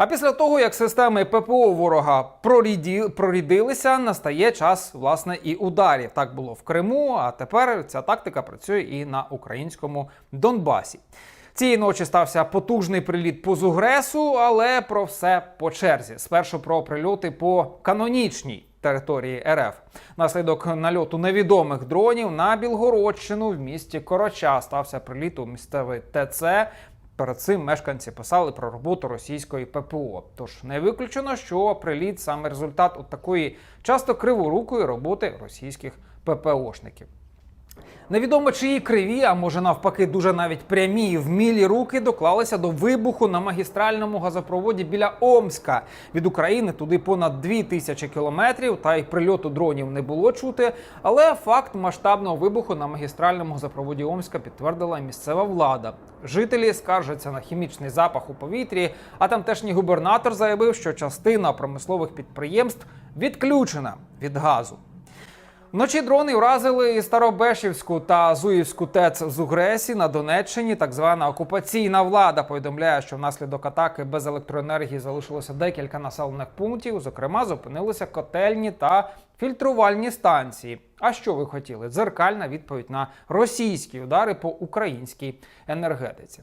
А після того, як системи ППО ворога проріді... прорідилися, настає час власне і ударів. Так було в Криму. А тепер ця тактика працює і на українському Донбасі. Цієї ночі стався потужний приліт по Зугресу, але про все по черзі. Спершу про прильоти по канонічній території РФ. Наслідок нальоту невідомих дронів на Білгородщину в місті Короча стався приліт у місцевий ТЦ. Перед цим мешканці писали про роботу російської ППО. Тож не виключено, що приліт саме результат от такої часто криворукої роботи російських ППОшників. Невідомо чиї криві, а може навпаки, дуже навіть прямі вмілі руки доклалися до вибуху на магістральному газопроводі біля Омська. Від України туди понад дві тисячі кілометрів, та й прильоту дронів не було чути. Але факт масштабного вибуху на магістральному газопроводі Омська підтвердила місцева влада. Жителі скаржаться на хімічний запах у повітрі. А тамтешній губернатор заявив, що частина промислових підприємств відключена від газу. Вночі дрони вразили Старобешівську та Зуївську ТЕЦ з Угресі на Донеччині. Так звана окупаційна влада повідомляє, що внаслідок атаки без електроенергії залишилося декілька населених пунктів. Зокрема, зупинилися котельні та фільтрувальні станції. А що ви хотіли? Дзеркальна відповідь на російські удари по українській енергетиці.